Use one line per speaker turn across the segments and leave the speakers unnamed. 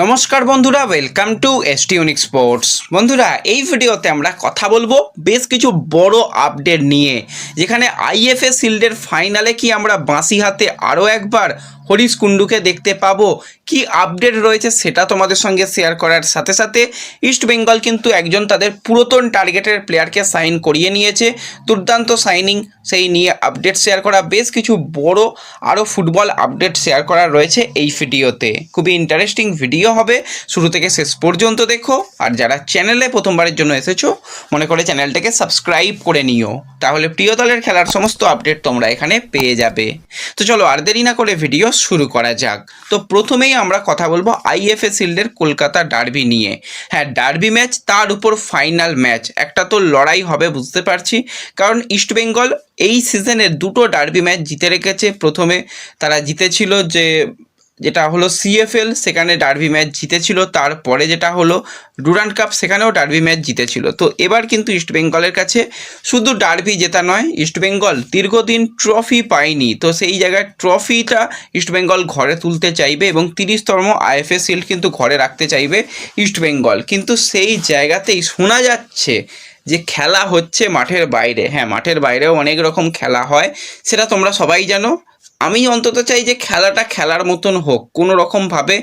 নমস্কার বন্ধুরা welcome to S T unique sports বন্ধুরা, এই ভিডিওতে আমরা কথা বলব বেশ কিছু বড় আপডেট নিয়ে, যেখানে আইএফএ শিল্ডের ফাইনালে কি আমরা বাঁশি হাতে আরও একবার হরিশ কুণ্ডুকে দেখতে পাবো। কি আপডেট রয়েছে সেটা তোমাদের সঙ্গে শেয়ার করার সাথে সাথে ইস্ট বেঙ্গল কিন্তু একজন তাদের পুরাতন টার্গেটের প্লেয়ারকে সাইন করিয়ে নিয়েছে। দুর্দান্ত সাইনিং সেই নিয়ে আপডেট শেয়ার করা, বেশ কিছু বড় আরও ফুটবল আপডেট শেয়ার করা রয়েছে এই ভিডিওতে খুবই ইন্টারেস্টিং ভিডিও হবে। শুরু থেকে শেষ পর্যন্ত দেখো। আর যারা চ্যানেলে প্রথমবারের জন্য এসেছ, মনে করে চ্যানেলটাকে সাবস্ক্রাইব করে নিও। তাহলে প্রিয় দলের খেলার সমস্ত আপডেট তোমরা এখানে পেয়ে যাবে। তো চলো আর দেরি না করে ভিডিও শুরু করা যাক। তো প্রথমেই আমরা কথা বলব আইএফএ শিল্ডের কলকাতা ডার্বি নিয়ে। হ্যাঁ ডার্বি ম্যাচ তার উপর ফাইনাল ম্যাচ একটা তো লড়াই হবে, বুঝতে পারছি। কারণ ইস্টবেঙ্গল এই সিজনের দুটো ডার্বি ম্যাচ জিতে রেখেছে। প্রথমে তারা জিতেছিল যে যেটা হলো সিএফএল সেখানে ডার্বি ম্যাচ জিতেছিল। তারপরে যেটা হলো ডুরান্ড কাপ সেখানেও ডার্বি ম্যাচ জিতেছিল। তো এবার কিন্তু ইস্টবেঙ্গলের কাছে শুধু ডার্বি জেতা নয় ইস্টবেঙ্গল দীর্ঘদিন ট্রফি পায়নি। তো সেই জায়গায় ট্রফিটা ইস্টবেঙ্গল ঘরে তুলতে চাইবে এবং তিরিশতম আইএফএ শিল্ড কিন্তু ঘরে রাখতে চাইবে ইস্টবেঙ্গল কিন্তু সেই জায়গাতেই শোনা যাচ্ছে যে খেলা হচ্ছে মাঠের বাইরে। হ্যাঁ মাঠের বাইরেও অনেক রকম খেলা হয়। সেটা তোমরা সবাই জানো। আমি অন্তত চাই যে খেলাটা খেলার মতন হোক, কোনো রকমভাবে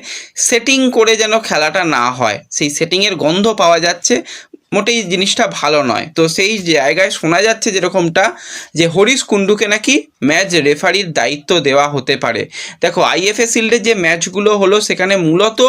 সেটিং করে যেন খেলাটা না হয়। সেই সেটিংয়ের গন্ধ পাওয়া যাচ্ছে, মোটেই জিনিসটা ভালো নয়। তো সেই জায়গায় শোনা যাচ্ছে যেরকমটা, যে হরিশ কুণ্ডুকে নাকি ম্যাচ রেফারির দায়িত্ব দেওয়া হতে পারে। দেখো আইএফএ শিল্ডের যে ম্যাচগুলো হলো, সেখানে মূলত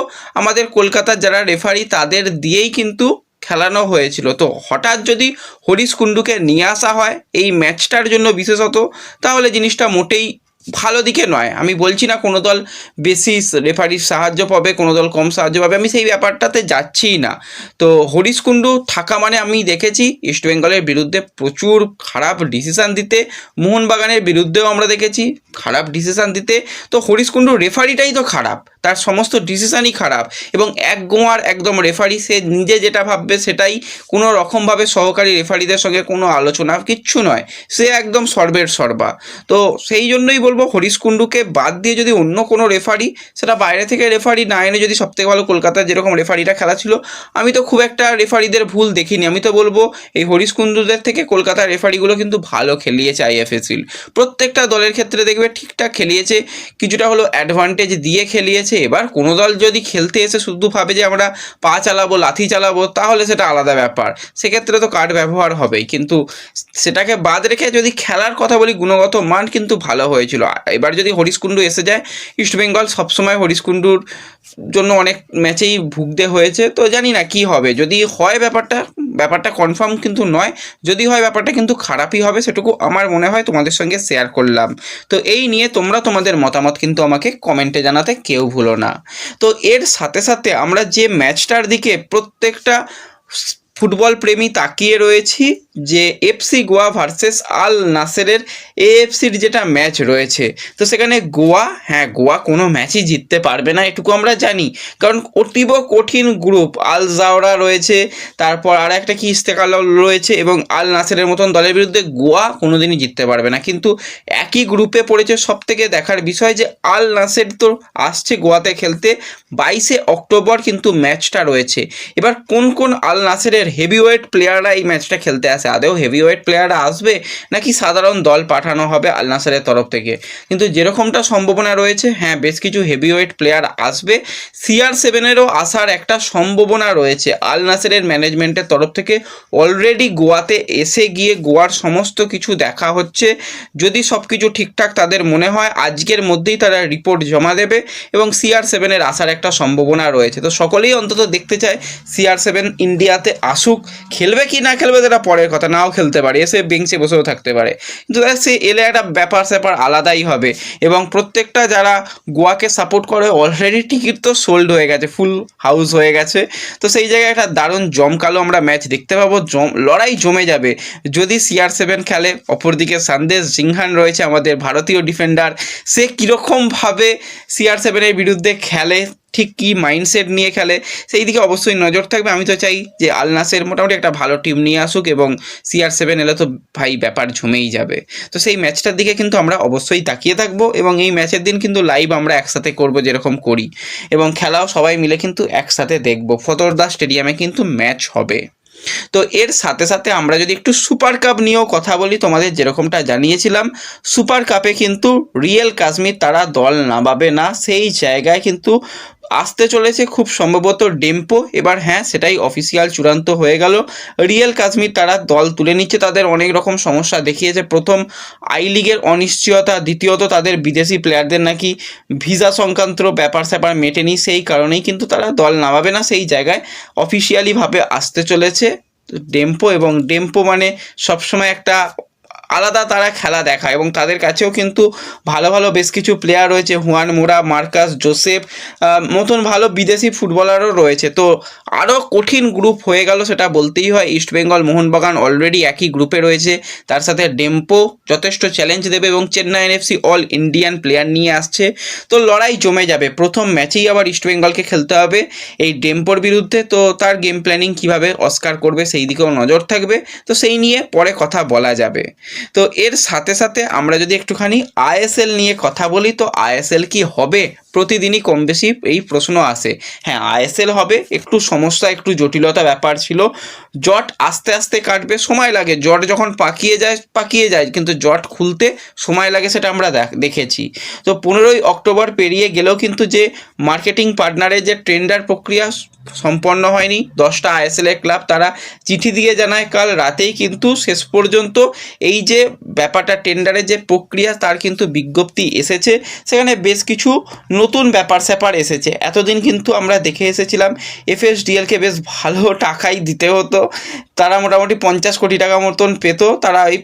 আমাদের কলকাতার যারা রেফারি তাদের দিয়েই কিন্তু খেলানো হয়েছিল। তো হঠাৎ যদি হরিশ কুণ্ডুকে নিয়ে আসা হয়, এই ম্যাচটার জন্য বিশেষত, তাহলে জিনিসটা মোটেই ভালো দিকে নয়। আমি বলছি না কোনো দল বেশি রেফারির সাহায্য পাবে, কোনো দল কম সাহায্য পাবে, আমি সেই ব্যাপারটাতে যাচ্ছিই না। তো হরিশ কুণ্ডু থাকা মানে আমি দেখেছি ইস্টবেঙ্গলের বিরুদ্ধে প্রচুর খারাপ ডিসিশান দিতে, মোহনবাগানের বিরুদ্ধেও আমরা দেখেছি, খারাপ ডিসিশান দিতে। তো হরিশ কুণ্ডু রেফারিটাই তো খারাপ। তার সমস্ত ডিসিশানই খারাপ এবং এক গোয়ার একদম রেফারি সে নিজে যেটা ভাববে সেটাই কোনো রকমভাবে সহকারী রেফারিদের সঙ্গে কোনো আলোচনা কিচ্ছু নয়। সে একদম সর্বের সর্বা। তো সেই জন্যই বলব হরিশ কুণ্ডুকে বাদ দিয়ে যদি অন্য কোনো রেফারি সেটা বাইরে থেকে রেফারি না এনে যদি সবথেকে ভালো কলকাতার যেরকম রেফারিটা খেলা ছিল, আমি তো খুব একটা রেফারিদের ভুল দেখিনি। আমি তো বলব এই হরিশ কুণ্ডুদের থেকে কলকাতার রেফারিগুলো কিন্তু ভালো খেলিয়েছে আইএফএসিল প্রত্যেকটা দলের ক্ষেত্রে দেখবে ঠিকঠাক খেলিয়েছে, কিছুটা হলো অ্যাডভান্টেজ দিয়ে খেলিয়েছে এবার কোনো দল যদি খেলতে এসে শুধু ভাবে যে আমরা পা চালাবো, লাথি চালাবো, তাহলে সেটা আলাদা ব্যাপার। সেক্ষেত্রে তো কার্ড ব্যবহার হবেই। কিন্তু সেটাকে বাদ রেখে যদি খেলার কথা বলি, গুণগত মান কিন্তু ভালো হয়েছিল। এবার যদি হরিশ কুণ্ডু এসে যায় ইস্টবেঙ্গল সবসময় হরিশ কুণ্ডুর জন্য অনেক ম্যাচেই ভুগতে হয়েছে। তো জানি না কি হবে। যদি হয় ব্যাপারটা ব্যাপারটা কনফার্ম কিন্তু নয়। যদি হয় ব্যাপারটা কিন্তু খারাপই হবে, সেটুকু আমার মনে হয় তোমাদের সঙ্গে শেয়ার করলাম। তো এই নিয়ে তোমরা তোমাদের মতামত কিন্তু আমাকে কমেন্টে জানাতে কেউ ভুলো না। তো এর সাথে সাথে আমরা যে ম্যাচটার দিকে প্রত্যেকটা ফুটবল প্রেমী তাকিয়ে রয়েছি যে এফসি গোয়া ভার্সেস আল নাসেরের এএফসির যেটা ম্যাচ রয়েছে। তো সেখানে গোয়া হ্যাঁ গোয়া কোনো ম্যাচই জিততে পারবে না, এটুকু আমরা জানি। কারণ অতীব কঠিন গ্রুপ আল জাওরা রয়েছে, তারপর আর একটা কি ইস্তেকাল রয়েছে, এবং আল নাসেরের মতন দলের বিরুদ্ধে গোয়া কোনোদিনই জিততে পারবে না। কিন্তু একই গ্রুপে পড়েছে সব থেকে দেখার বিষয় যে আল নাসের তো আসছে গোয়াতে খেলতে বাইশে অক্টোবর কিন্তু ম্যাচটা রয়েছে। এবার কোন কোন আল নাসেরের হেভিওয়েট প্লেয়াররা এই ম্যাচটা খেলতে আসে আদেও হেভিওয়েট প্লেয়াররা আসবে নাকি সাধারণ দল পাঠানো হবে আল নাসারের তরফ থেকে? কিন্তু যেরকমটা সম্ভাবনা রয়েছে হ্যাঁ বেশ কিছু হেভিওয়েট প্লেয়ার আসবে। সিআর সেভেনেরও আসার একটা সম্ভাবনা রয়েছে আল নাসেরের ম্যানেজমেন্টের তরফ থেকে। অলরেডি গোয়াতে এসে গিয়ে গোয়ার সমস্ত কিছু দেখা হচ্ছে। যদি সব কিছু ঠিকঠাক তাদের মনে হয়, আজকের মধ্যেই তারা রিপোর্ট জমা দেবে এবং সিআর সেভেনের আসার একটা সম্ভাবনা রয়েছে। তো সকলেই অন্তত দেখতে চায় সিআর সেভেন ইন্ডিয়াতে আসুক। খেলবে কি না খেলবে সেটা পরের কথা, নাও খেলতে পারে, এসে বেঞ্চে বসেও থাকতে পারে। কিন্তু সে এলে একটা ব্যাপার স্যাপার আলাদাই হবে এবং প্রত্যেকটা যারা গোয়াকে সাপোর্ট করে অলরেডি টিকিট তো সোল্ড হয়ে গেছে ফুল হাউস হয়ে গেছে। তো সেই জায়গায় একটা দারুণ জমকালো আমরা ম্যাচ দেখতে পাবো, জম, লড়াই জমে যাবে। যদি সিআর সেভেন খেলে, অপরদিকে সন্দেশ সিংহান রয়েছে আমাদের ভারতীয় ডিফেন্ডার সে কীরকমভাবে সিআর সেভেনের বিরুদ্ধে খেলে ঠিক কী মাইন্ডসেট নিয়ে খেলে, সেই দিকে অবশ্যই নজর থাকবে। আমি তো চাই যে আল নাসের মোটামুটি একটা ভালো টিম নিয়ে আসুক এবং সিআর সেভেন এলে তো ভাই ব্যাপার ঝুমেই যাবে। তো সেই ম্যাচটার দিকে কিন্তু আমরা অবশ্যই তাকিয়ে থাকব এবং এই ম্যাচের দিন কিন্তু লাইভ আমরা একসাথে করব যেরকম করি এবং খেলাও সবাই মিলে কিন্তু একসাথে দেখব। ফতরদা স্টেডিয়ামে কিন্তু ম্যাচ হবে। তো এর সাথে সাথে আমরা যদি একটু সুপার কাপ নিয়েও কথা বলি, তোমাদের যেরকমটা জানিয়েছিলাম সুপার কাপে কিন্তু রিয়েল কাশ্মীর তারা দল নামাবে না, সেই জায়গায় কিন্তু আসতে চলেছে খুব সম্ভবত ডেম্পো। এবার হ্যাঁ সেটাই অফিসিয়াল চূড়ান্ত হয়ে গেল। রিয়েল কাশ্মীর তারা দল তুলে নিচ্ছে, তাদের অনেক রকম সমস্যা দেখিয়েছে। প্রথম আই লিগের অনিশ্চয়তা, দ্বিতীয়ত তাদের বিদেশি প্লেয়ারদের নাকি ভিসা সংক্রান্ত ব্যাপার স্যাপার মেটেনি, সেই কারণেই কিন্তু তারা দল নামাবে না, সেই জায়গায় অফিসিয়ালিভাবে আসতে চলেছে। ডেম্পো এবং ডেম্পো মানে সবসময় একটা আলাদা তারা খেলা দেখায় এবং তাদের কাছেও কিন্তু ভালো ভালো বেশ কিছু প্লেয়ার রয়েছে। হুয়ান মোরা, মার্কাস জোসেফ মতন ভালো বিদেশি ফুটবলারও রয়েছে। তো আরও কঠিন গ্রুপ হয়ে গেল সেটা বলতেই হয়। ইস্টবেঙ্গল মোহনবাগান অলরেডি একই গ্রুপে রয়েছে। তার সাথে ডেম্পো যথেষ্ট চ্যালেঞ্জ দেবে এবং Chennai NFC all Indian player নিয়ে আসছে। তো লড়াই জমে যাবে। প্রথম ম্যাচেই আবার ইস্টবেঙ্গলকে খেলতে হবে এই ডেম্পোর বিরুদ্ধে। তো তার গেম প্ল্যানিং কীভাবে অস্কার করবে সেই দিকেও নজর থাকবে। তো সেই নিয়ে পরে কথা বলা যাবে। তো এর সাথে সাথে আমরা যদি একটুখানি আইএসএল নিয়ে কথা বলি, তো আইএসএল কি হবে? প্রতিদিনই কম বেশি এই প্রশ্ন আসে। হ্যাঁ আইএসএল হবে, একটু সমস্যা, একটু জটিলতা ব্যাপার ছিল। জট আস্তে আস্তে কাটবে, সময় লাগে। জট যখন পাকিয়ে যায় পাকিয়ে যায়, কিন্তু জট খুলতে সময় লাগে সেটা আমরা দেখ- দেখেছি। তো পনেরোই অক্টোবর পেরিয়ে গেলেও কিন্তু যে মার্কেটিং পার্টনারের যে টেন্ডার প্রক্রিয়া সম্পন্ন হয়নি, দশটা আইএসএল এর ক্লাব, তারা চিঠি দিয়ে জানায়, কাল রাতেই কিন্তু শেষ পর্যন্ত এই যে ব্যাপারটা, টেন্ডারের যে প্রক্রিয়া, তার কিন্তু বিজ্ঞপ্তি এসেছে। সেখানে বেশ কিছু নতুন ব্যাপার স্যাপার এসেছে। এতদিন কিন্তু আমরা দেখে এসেছিলাম এফএসডিএলকে বেশ ভালো টাকাই দিতে হতো। তারা মোটামুটি পঞ্চাশ কোটি টাকা মতন পেতো, তারা ওই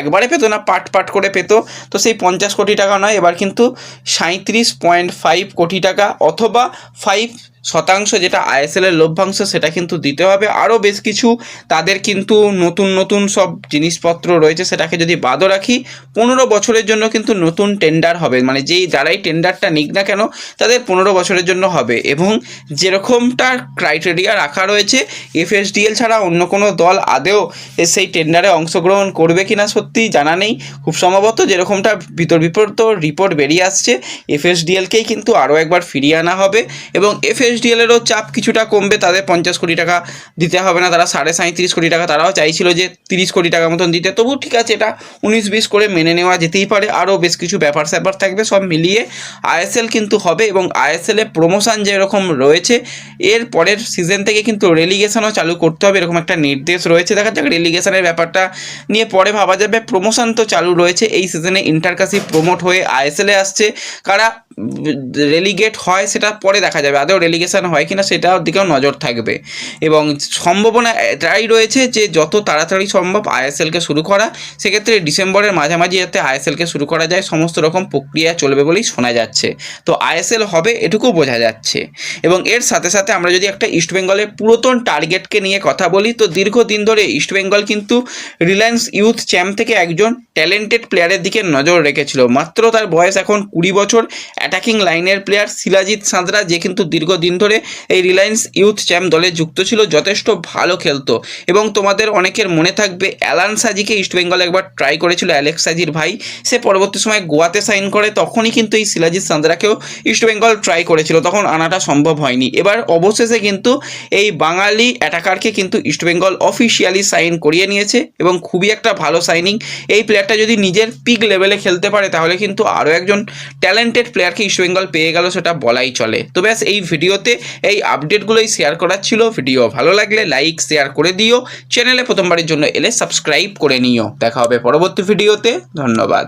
একবারে পেতো না, পাট পাট করে পেতো। তো সেই পঞ্চাশ কোটি টাকা নয়, এবার কিন্তু সাঁত্রিশ পয়েন্ট ফাইভ কোটি টাকা অথবা ফাইভ শতাংশ যেটা আইএসএল এর লভ্যাংশ সেটা কিন্তু দিতে হবে। আরও বেশ কিছু তাদের কিন্তু নতুন নতুন সব জিনিসপত্র রয়েছে সেটাকে যদি বাদও রাখি, পনেরো বছরের জন্য কিন্তু নতুন টেন্ডার হবে। মানে যেই, যারাই টেন্ডারটা নিক না কেন, তাদের পনেরো বছরের জন্য হবে। এবং যেরকমটা ক্রাইটেরিয়া রাখা রয়েছে এফএসডিএল ছাড়া অন্য কোনো দল আদেও সেই টেন্ডারে অংশগ্রহণ করবে কিনা সত্যি জানা নেই। খুব সম্ভবত যেরকমটা ভিতর বিপরীত রিপোর্ট বেরিয়ে আসছে এফএসডিএলকেই কিন্তু আরও একবার ফিরিয়ে আনা হবে। এবং এফএসডিএলেরও চাপ কিছুটা কমবে, তাদের পঞ্চাশ কোটি টাকা দিতে হবে না, তারা সাড়ে সাঁত্রিশ কোটি টাকা তারাও চাইছিল যে তিরিশ কোটি টাকা মতন দিতে। তবু ঠিক আছে, এটা উনিশ বিশ করে মেনে নেওয়া যেতেই পারে, আরও বেশ কিছু ব্যাপার স্যাপার থাকবে, সব মিলিয়ে আইএসএল কিন্তু হবে এবং আইএসএল প্রমোশন যেরকম রয়েছে, এর পরের সিজন থেকে কিন্তু রেলিগেশনও চালু করতে হবে, এরকম একটা নির্দেশ রয়েছে। দেখা যাক রেলিগেশনের ব্যাপারটা নিয়ে পরে ভাবা যাবে প্রমোশন তো চালু রয়েছে, এই সিজনে ইন্টারকাসি প্রমোট হয়ে আইএসএল আসছে, কারা রেলিগেট হয় সেটা পরে দেখা যাবে, আদৌ রেলিগেশন হয় কিনা সেটার দিকেও নজর থাকবে। এবং সম্ভাবনা এটাই রয়েছে যে যত তাড়াতাড়ি সম্ভব আইএসএলকে শুরু করা, সেক্ষেত্রে ডিসেম্বরের মাঝামাঝি যাতে আইএসএলকে শুরু করা যায়, সমস্ত রকম প্রক্রিয়া চলবে বলেই শোনা যাচ্ছে। তো আইএসএল হবে এটুকু বোঝা যাচ্ছে। এবং এর সাথে সাথে আমরা যদি একটা ইস্টবেঙ্গলের পুরাতন টার্গেটকে নিয়ে কথা বলি, তো দীর্ঘদিন ধরে ইস্টবেঙ্গল কিন্তু রিলায়েন্স ইউথ চ্যাম্প থেকে একজন ট্যালেন্টেড প্লেয়ারের দিকে নজর রেখেছিল। মাত্র তার বয়স এখন কুড়ি বছর। অ্যাটাকিং লাইনের প্লেয়ার শিলাজিৎ সাঁতরা, যে কিন্তু দীর্ঘদিন ধরে এই রিলায়েন্স ইউথ চ্যাম্প দলে যুক্ত ছিল, যথেষ্ট ভালো খেলতো। এবং তোমাদের অনেকের মনে থাকবে, অ্যালান সাজিকে ইস্টবেঙ্গল একবার ট্রাই করেছিল অ্যালেক্স সাজির ভাই। সে পরবর্তী সময় গোয়াতে সাইন করে, তখনই কিন্তু এই শিলাজিৎ সাঁতরাকেও ইস্টবেঙ্গল ট্রাই করেছিল, তখন আনাটা সম্ভব হয়নি। এবার অবশেষে কিন্তু এই বাঙালি অ্যাটাকারকে কিন্তু ইস্টবেঙ্গল অফিসিয়ালি সাইন করিয়ে নিয়েছে, এবং খুবই একটা ভালো সাইনিং এই প্লেয়ারটা যদি নিজের পিক লেভেলে খেলতে পারে, তাহলে কিন্তু আরও একজন ট্যালেন্টেড প্লেয়ারকে ইস্টবেঙ্গল পেয়ে গেল, সেটা বলাই চলে। তো ব্যাস, এই ভিডিওতে এই আপডেটগুলোই শেয়ার করার ছিল। ভিডিও ভালো লাগলে লাইক শেয়ার করে দিও। চ্যানেলে প্রথমবারের জন্য এলে সাবস্ক্রাইব করে নিও। দেখা হবে পরবর্তী ভিডিওতে। ধন্যবাদ।